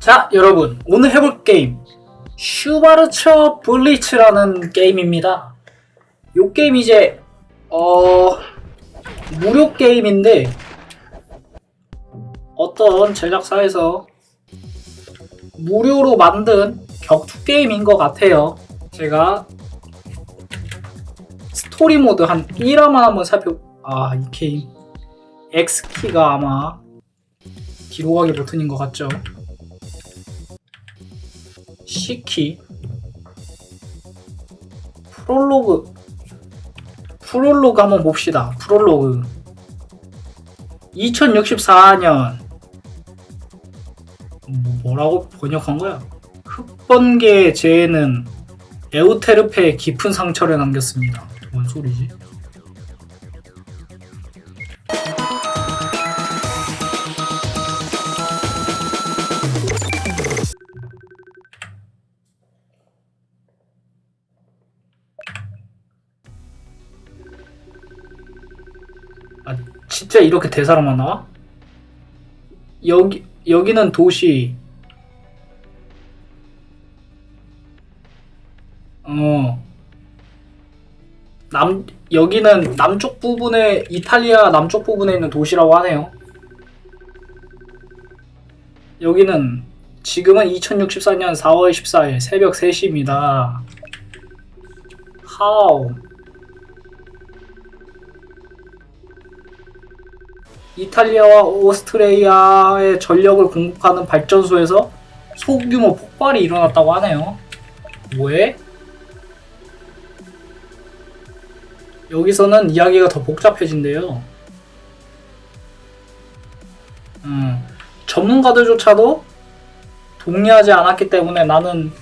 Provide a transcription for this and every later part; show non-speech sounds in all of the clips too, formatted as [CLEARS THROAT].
자, 여러분, 오늘 해볼 게임 슈바르처 블리츠라는 게임입니다. 요 게임 이제 어 무료 게임인데 어떤 제작사에서 무료로 만든 격투 게임인 것 같아요. 제가 스토리 모드 한 1화만 한번 살펴 아, 이 게임 X키가 아마 뒤로 가기 버튼인 것 같죠? C키 프롤로그 프롤로그 한번 봅시다. 프롤로그 2064년 뭐- 뭐라고 번역한 거야? 흑번개의 재해는 에우테르페에 깊은 상처를 남겼습니다. 뭔 소리지? 진짜 이렇게 대사로만 나와? 여기 여기는 도시 어. 남 여기는 남쪽 부분에 이탈리아 남쪽 부분에 있는 도시라고 하네요. 여기는 지금은 2064년 4월 14일 새벽 3시입니다. How? 이탈리아와 오스트레이아의 전력을 공급하는 발전소에서 소규모 폭발이 일어났다고 하네요. 왜? 여기서는 이야기가 더 복잡해진대요. 음, 전문가들조차도 동의하지 않았기 때문에 나는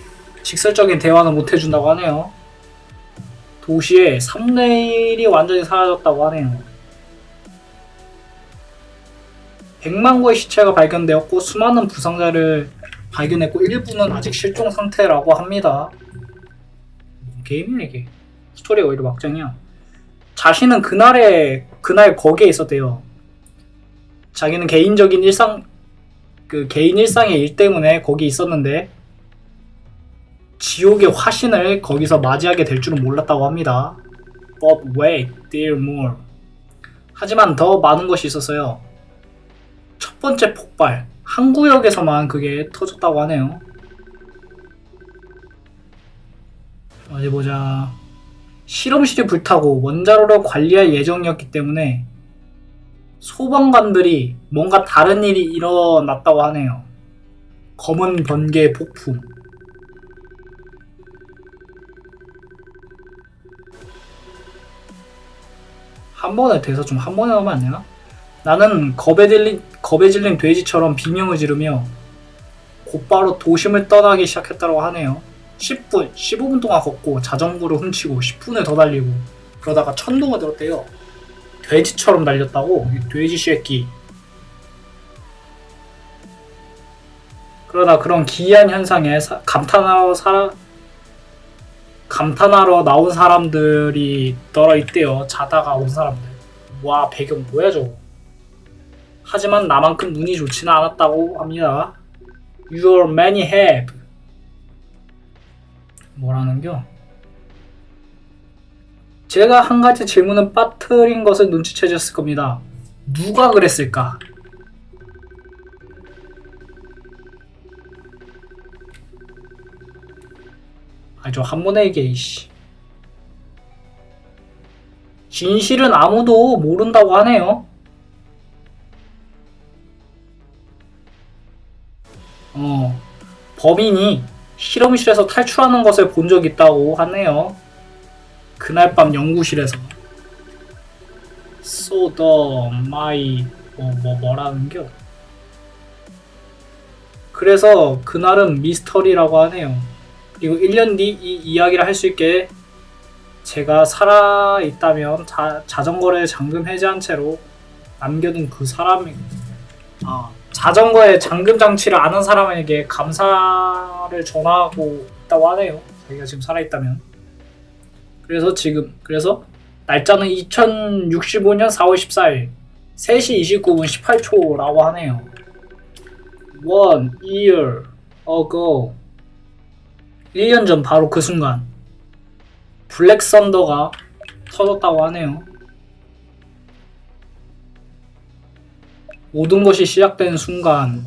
직설적인 대화는 못 해준다고 하네요. 도시의 3분의 1이 완전히 사라졌다고 하네요. 100만 구의 시체가 발견되었고 수많은 부상자를 발견했고 일부는 아직 실종 상태라고 합니다. 이게? 스토리가 왜 이렇게 막장이야? 자신은 그날에 그날 거기에 있었대요. 자기는 개인적인 일상 그 개인 일상의 일 때문에 거기 있었는데 지옥의 화신을 거기서 맞이하게 될 줄은 몰랐다고 합니다. But wait, there more. 하지만 더 많은 것이 있었어요. 첫 번째 폭발 한 구역에서만 그게 터졌다고 하네요. 어디 보자. 실험실이 불타고 원자로를 관리할 예정이었기 때문에 소방관들이 뭔가 다른 일이 일어났다고 하네요. 검은 번개 폭풍. 한 번에 대사 좀한 번에 하면 안 되나? 나는 겁에 질린, 겁에 질린 돼지처럼 비명을 지르며 곧바로 도심을 떠나기 시작했다고 하네요. 10분, 15분 동안 걷고 자전거를 훔치고 10분을 더 달리고 그러다가 천둥을 들었대요. 돼지처럼 달렸다고? 이 돼지 새끼. 그러다 그런 기이한 현상에 사- 감탄하러 살아 감탄하러 나온 사람들이 떨어 있대요. 자다가 온 사람들. 와 배경 뭐야 저거? 하지만 나만큼 눈이 좋지는 않았다고 합니다. Your many have. 뭐라는겨? 제가 한 가지 질문은 빠뜨린 것을 눈치채셨을 겁니다. 누가 그랬을까? 아저 얘기해 이씨. 진실은 아무도 모른다고 하네요. 어, 범인이 실험실에서 탈출하는 것을 본 적 있다고 하네요. 그날 밤 연구실에서. So the my 뭐, 뭐 뭐라는겨? 그래서 그날은 미스터리라고 하네요. 그리고 1년 뒤 이 이야기를 할 수 있게 제가 살아 있다면 자, 자전거를 잠금 해제한 채로 남겨둔 그 사람이 아 자전거에 잠금 장치를 아는 사람에게 감사를 전하고 있다고 하네요. 자기가 지금 살아 있다면. 그래서 지금 그래서 날짜는 2065년 4월 14일 3시 29분 18초라고 하네요. one year ago 1년 전 바로 그 순간 블랙 썬더가 터졌다고 하네요. 모든 것이 시작된 순간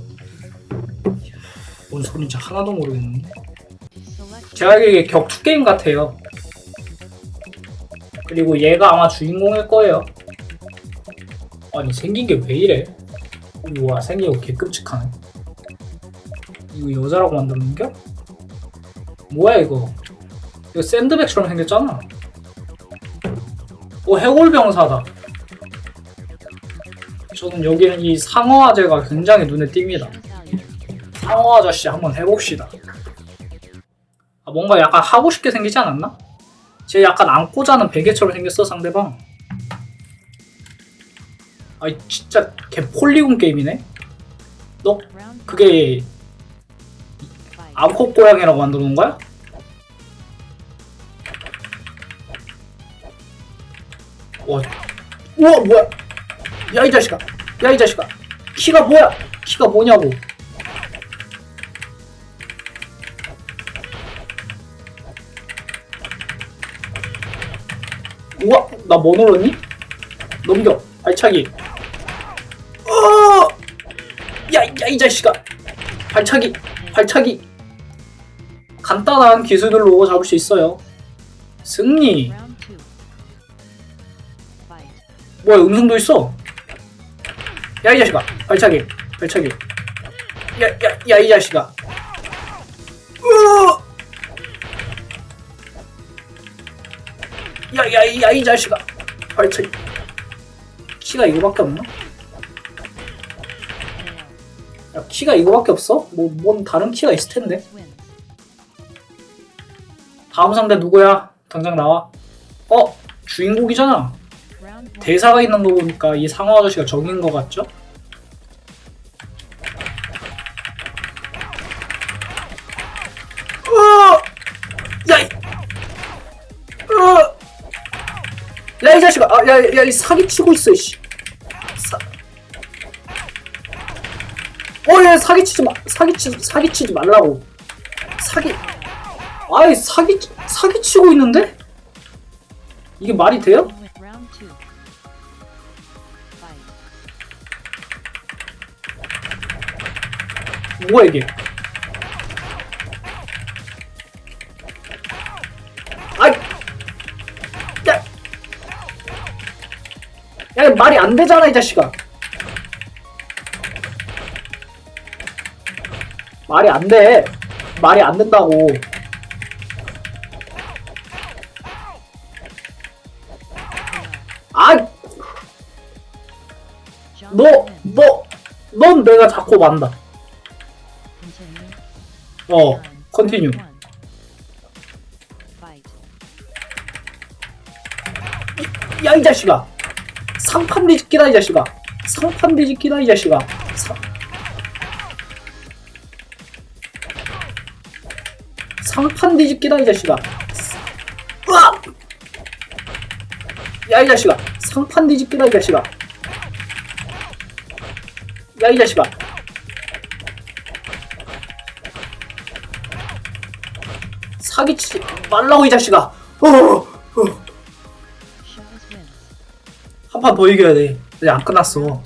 뭔 소리인지 하나도 모르겠는데 제가 알기에 격투 게임 같아요. 그리고 얘가 아마 주인공일 거예요. 아니 생긴 게 왜 이래? 우와 생긴 거 개끔찍하네. 이거 여자라고 만들었는겨? 뭐야 이거? 이거 샌드백처럼 생겼잖아. 오 해골병사다. 저는 여기는 이 상어 아재가 굉장히 눈에 띕니다. 상어 아저씨 한번 해봅시다. 아, 뭔가 약간 하고 싶게 생기지 않았나? 쟤 약간 안고 자는 베개처럼 생겼어 상대방. 아이 진짜 개 폴리곤 게임이네. 너 그게 암컷 고양이라고 만들어 놓은 거야? 와, 우와 뭐야? 야 이 자식아, 야 이 자식아, 키가 뭐야? 키가 뭐냐고? 우와, 나 뭐 눌렀니? 넘겨, 발차기. 어! 야, 야 이 자식아, 발차기, 발차기. 간단한 기술들로 잡을 수 있어요. 승리. 뭐야 음성도 있어? 야 이 자식아. 발차기. 발차기. 야야야 이 자식아. 야야야 이 자식아. 발차기. 키가 이거밖에 없나? 야 키가 이거밖에 없어? 뭐 뭔 다른 키가 있을 텐데. 다음 상대 누구야? 당장 나와. 어? 주인공이잖아 대사가 있는 거 보니까 이 상어 아저씨가 적인 거 같죠? 어! 야, 이, 어! 자식아, 아, 야, 야, 이 사기 치고 있어, 씨. 사... 어, 야, 사기 치지 마, 사기 치, 사기 치지 말라고. 사기, 아이, 사기, 사기 치고 있는데? 이게 말이 돼요? 뭐야 이게? 아이, 야, 야 말이 안 되잖아 이 자식아. 말이 안 돼. 말이 안 된다고. 아, 너, 너, 넌 내가 자꾸 만다. 어, 컨티뉴. 야 이 자식아. 상판 뒤집기다 이 자식아. 상판 뒤집기다 이 자식아. 상... 상판 뒤집기다 이 자식아. 으악! 야 이 자식아. 상판 뒤집기다 이 자식아. 야 이 자식아 말라고 이 자식아. 어, 어. 한판 더 이겨야 돼. 아직 안 끝났어.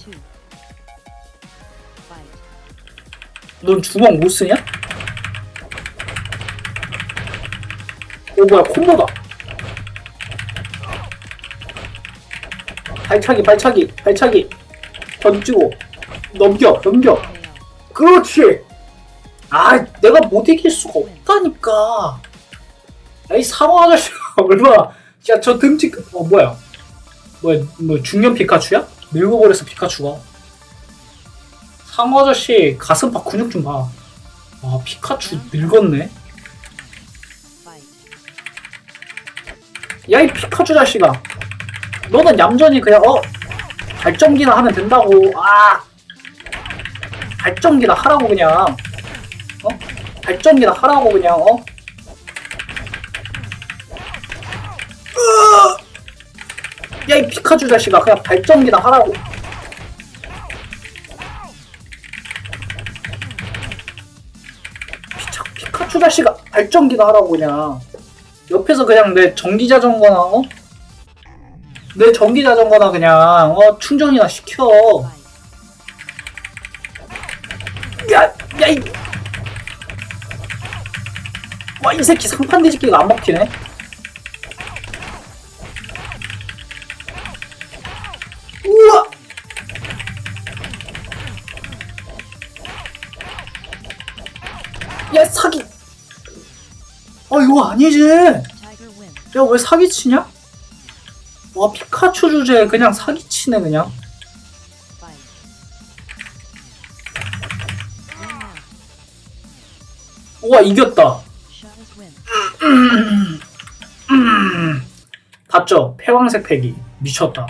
넌 주먹 못 쓰냐? 오 뭐야 콤보다. 발차기 발차기 발차기. 던지고 넘겨 넘겨. 그렇지. 아 내가 못 이길 수가 없다니까 야이 상어 아저씨가 얼마나 야저 듬직 어 뭐야? 뭐야 뭐 중년 피카츄야? 늙어버려서 피카츄가. 상어 아저씨 가슴팍 근육 좀봐 아 피카츄 늙었네. 야 이 피카츄 자식아. 너는 얌전히 그냥 어 발전기나 하면 된다고. 아. 발전기나 하라고 그냥. 어? 발전기나 하라고 그냥 어 야 이 피카츄 자식아 그냥 발전기나 하라고. 피카츄 자식아 발전기나 하라고 그냥. 옆에서 그냥 내 전기 자전거나 어? 내 전기 자전거나 그냥 어? 충전이나 시켜. 야 야이. 와 이 새끼 상판 뒤집기가 안 먹히네 이거 아니지. 야 왜 사기치냐? 와 피카츄 주제에 그냥 사기치네 그냥. 우와 이겼다. [CLEARS THROAT] 봤죠? 패왕색 패기 미쳤다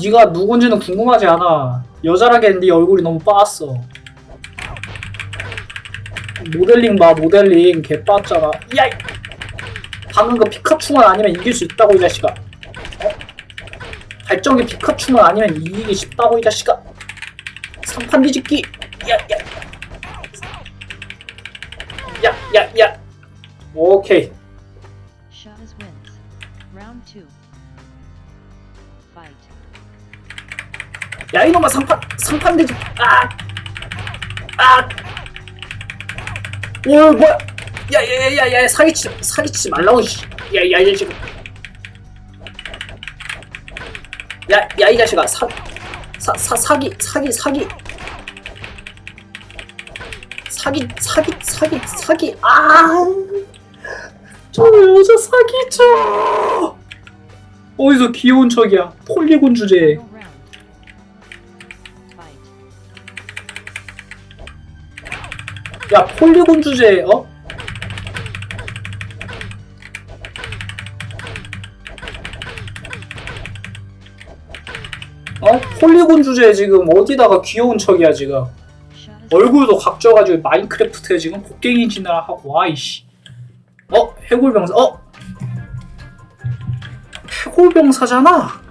네가 누군지는 궁금하지 않아 여자라기엔 네 얼굴이 너무 빠았어 모델링 봐 모델링 개 빠았잖아 야이 방금 그 피카츄만 아니면 이길 수 있다고 이 자식아. 어? 발전기 피카츄만 아니면 이기기 쉽다고 이 자식아. 상판 뒤집기. 야야. 야야야. 오케이. 야 이놈아 상판 상판 되지 아! 아! 오 뭐야? 야야야야야 사기치 사기치지 말라고 야야 이 자식아. 야야 이 자식아 사, 사, 사 사기 사기 사기. 사기 사기 사기 사기. 아저 여자 사기쳐! 어디서 귀여운 척이야. 폴리곤 주제에 야 폴리곤 주제 어? 어? 폴리곤 주제 지금 어디다가 귀여운 척이야 지금 얼굴도 각져가지고 마인크래프트에 지금 곡괭이 지나라 하고 아이씨 어? 해골병사 어? 해골병사잖아.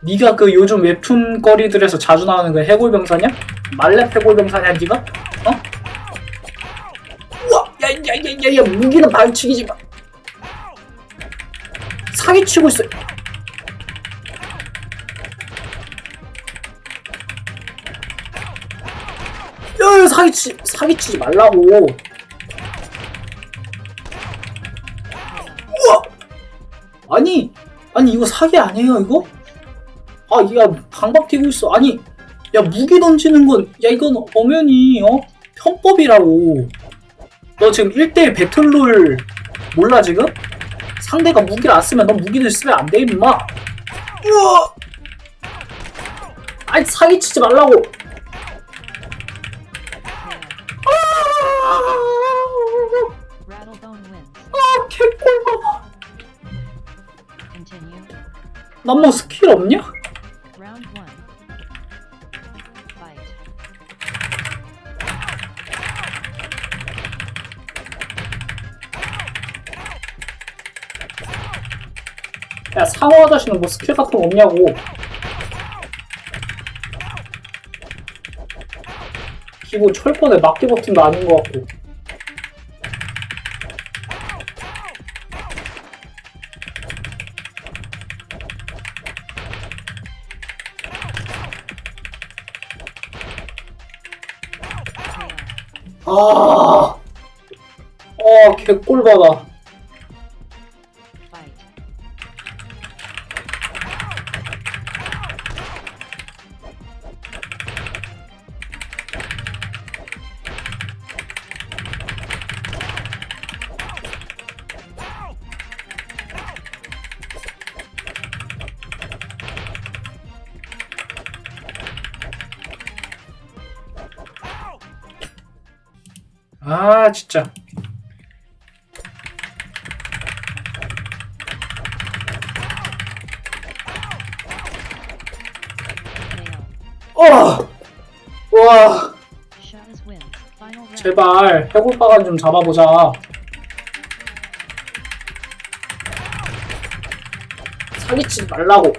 네가 그 요즘 웹툰 거리들에서 자주 나오는 그 해골병사냐? 말렙 해골병 사냐 네가? 어? 우와 야야야야야 무기는 발치기지 마 사기치고 있어 야 사기치 사기치지 말라고 우와 아니 아니 이거 사기 아니에요 이거? 아, 야, 방박 튀고 있어. 아니, 야, 무기 던지는 건, 야, 이건 엄연히, 어? 편법이라고. 너 지금 1대1 배틀롤 몰라, 지금? 상대가 무기를 안 쓰면 넌 무기를 쓰면 안 돼, 임마. 우와! 아니, 사기치지 말라고. 아, Rattlebone wins. 아, 개꿀봐. Continue. 난뭐 스킬 없냐? 야, 상어 아저씨는 뭐 스킬 같은 거 없냐고. 기본 철권에 막기 버튼도 아닌 것 같고. 아, 어, 개꿀 받아. 아, 진짜. 어! 와. 제발, 해골바간 좀 잡아보자. 사기치지 말라고.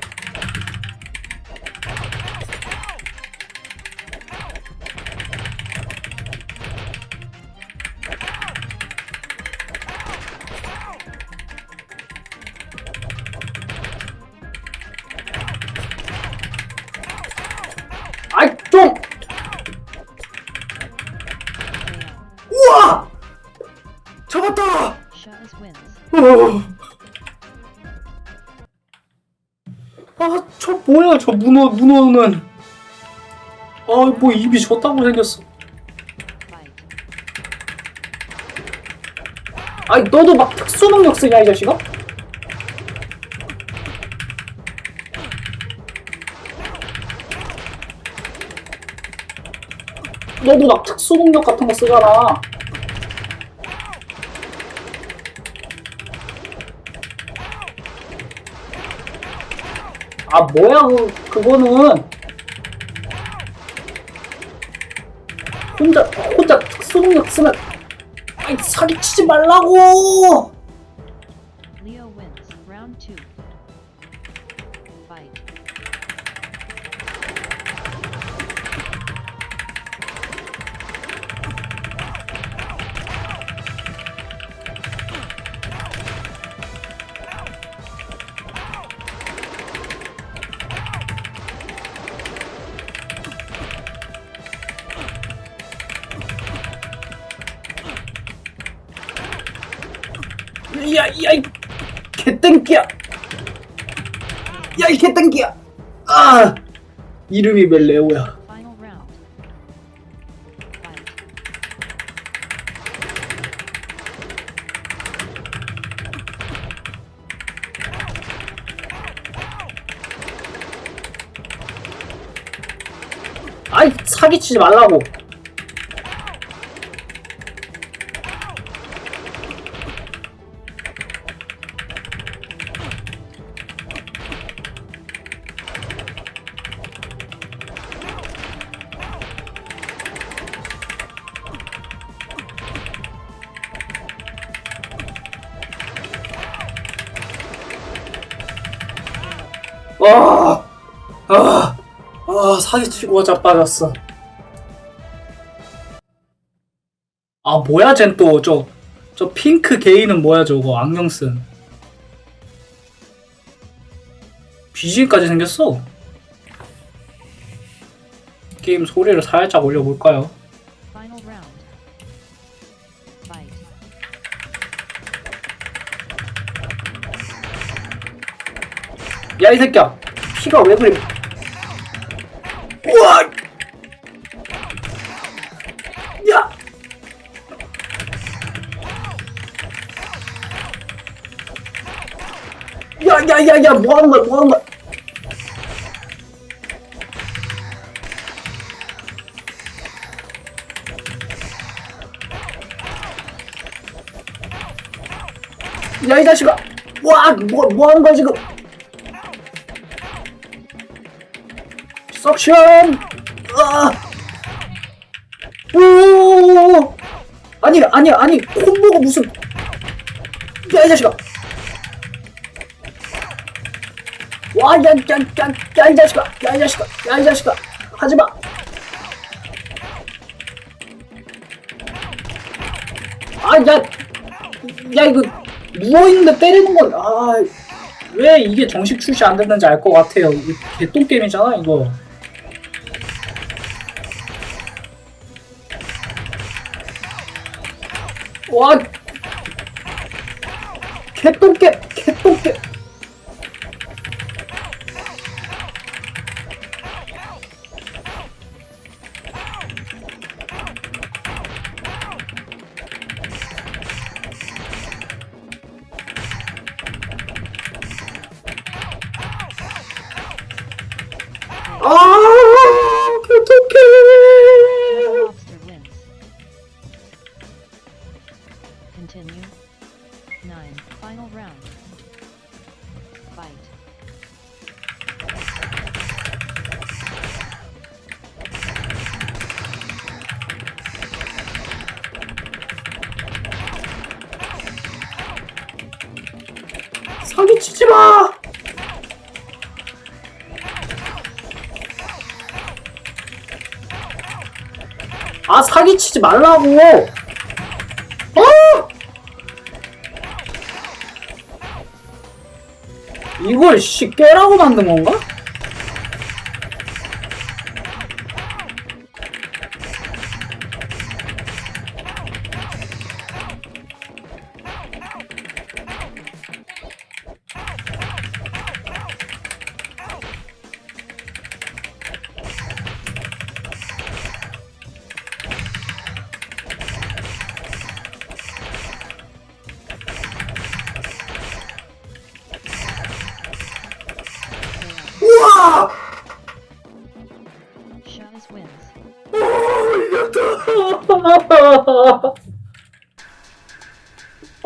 저 문어 문어는 아뭐 입이 졌다고 생겼어. 아니 너도 막 특수 능력 쓰냐 이 자식아? 너도 막 특수 능력 같은 거 쓰잖아. 아 뭐야 그 그거는 혼자 혼자 특수 능력 쓰면 아이 사기치지 말라고. 개땡기야. 야, 이 개땡기야. 아, 이름이 멜레오야. 아이, 사기치지 말라고. 사기치고 자빠졌어. 아, 뭐야, 쟨 또, 저, 저 핑크 게이는 뭐야, 저거, 안경 쓴. BG까지 생겼어. 게임 소리를 살짝 올려볼까요? 야, 이 새끼야. 피가 왜 그래? 야, 야, 야, 야, 뭐 하는 거야, 뭐 하는 거야? 야, 이 자식아! 와, 뭐, 뭐 하는 거야, 지금? 석션! 아! 오! 아니, 아니, 아니, 콤보가 무슨. 야, 이 자식아! 와, 야, 야, 야, 야, 이 자식아! 야, 이 자식아! 야, 이 자식아! 하지 마! 아, 야! 야, 이거, 누워있는데 때리는 건, 아, 왜 이게 정식 출시 안 됐는지 알 것 같아요. 이 개똥 게임이잖아, 이거. 와 개똥개 개똥개 치지 말라고! 어! 이걸 씨 깨라고 만든 건가?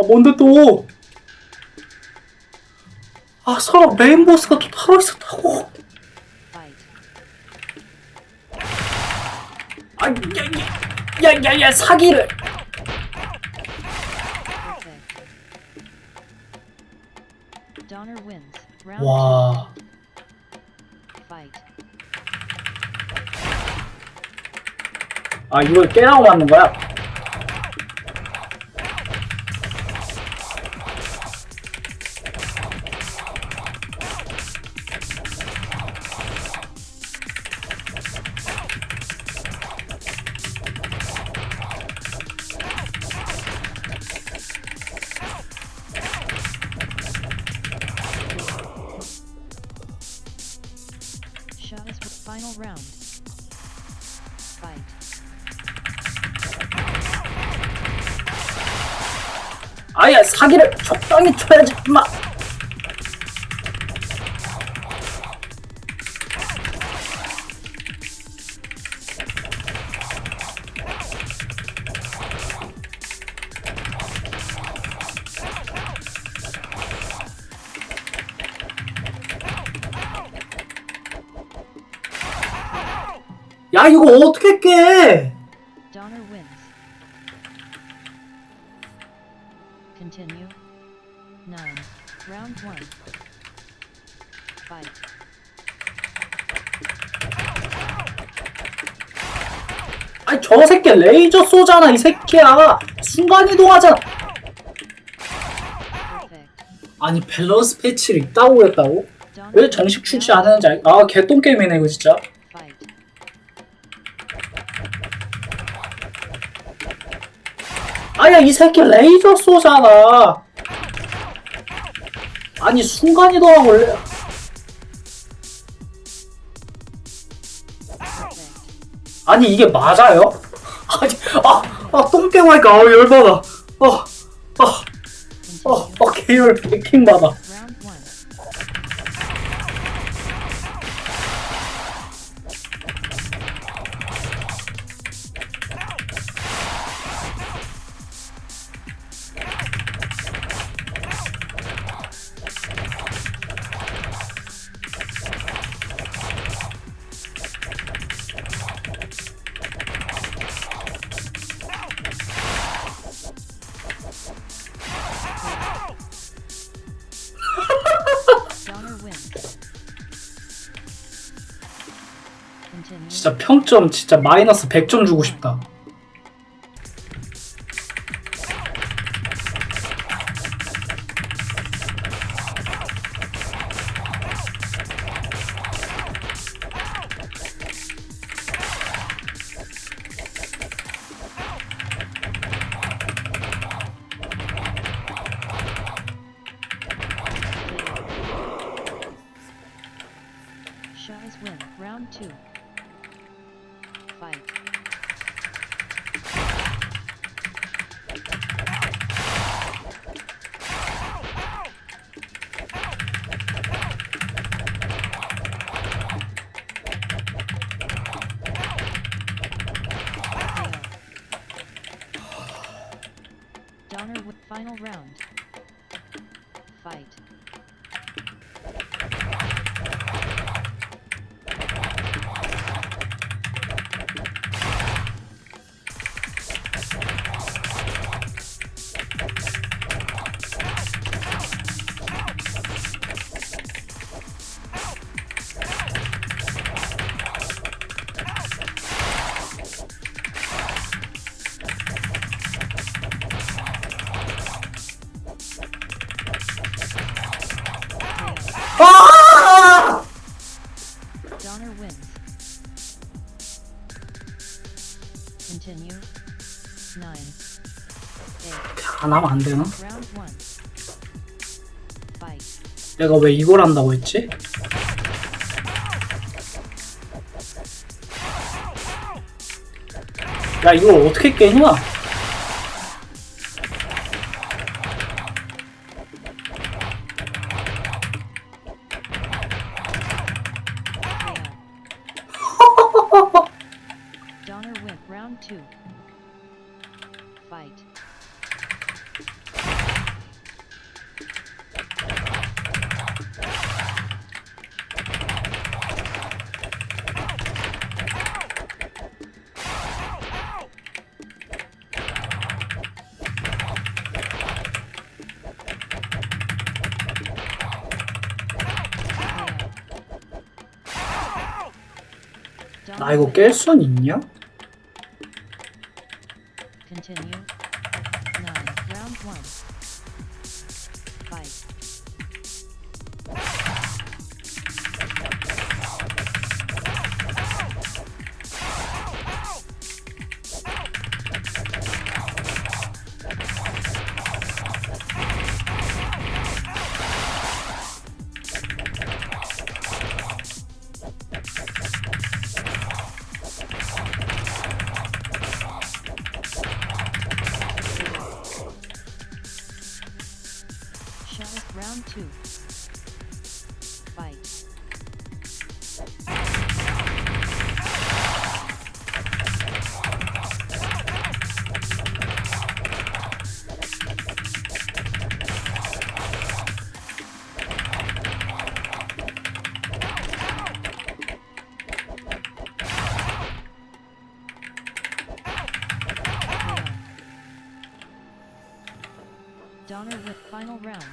뭔데 또? 아 설마 메인 보스가 또 따로 있었다고? 아, 아야 야 야 야 사기를. Perfect. Donner wins. Round 와. 아 이걸 깨라고 맞는 거야? 사기를 적당히 쳐야지 임마. 야 이거 어떻게 깨? Continue. 9. Round 1. Fight. 아니 저 새끼 레이저 쏘잖아 이 새끼야 순간 이동하잖아 Perfect. 아니 밸런스 패치를 있다고 했다고? Donner 왜. 정식 출시 안 하는지 알... 아 개똥 게임이네 이거 진짜 이 새끼 레이저 쏘잖아 아니 순간 이동하고 레... Perfect. 아니 이게 맞아요? [LAUGHS] 아니 아 아 똥게임 하니까 아 열받아 어어어 Continue. 어, 개열 개킹 받아 평점 진짜 마이너스 100점 주고 싶다 round. 8. 안 하면 안 되나? Round 1. Fight. 내가 왜 이걸 한다고 했지? 야 이걸 어떻게 깨냐? Donner wins. round two. Fight. 나 이거 깰 순 있냐? Round.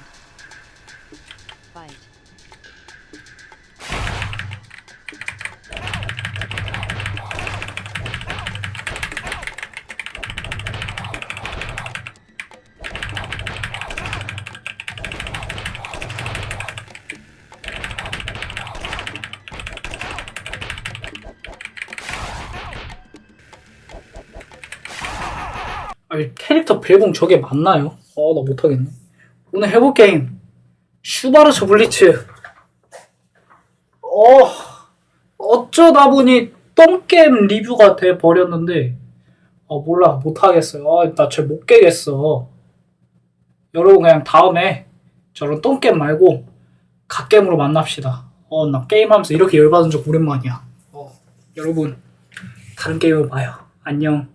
Fight. 아니 캐릭터 배공 저게 맞나요? 어나 못하겠네 오늘 해볼 게임. 슈바르츠 블리츠. 어 어쩌다 보니 똥게임 리뷰가 돼 버렸는데 아 몰라 못하겠어요. 아 나쟤못 깨겠어. 여러분 그냥 다음에 저런 똥게임 말고 갓게임으로 만납시다. 어 나 게임하면서 이렇게 열받은 적 오랜만이야. 어 여러분 다른 게임을 봐요. 안녕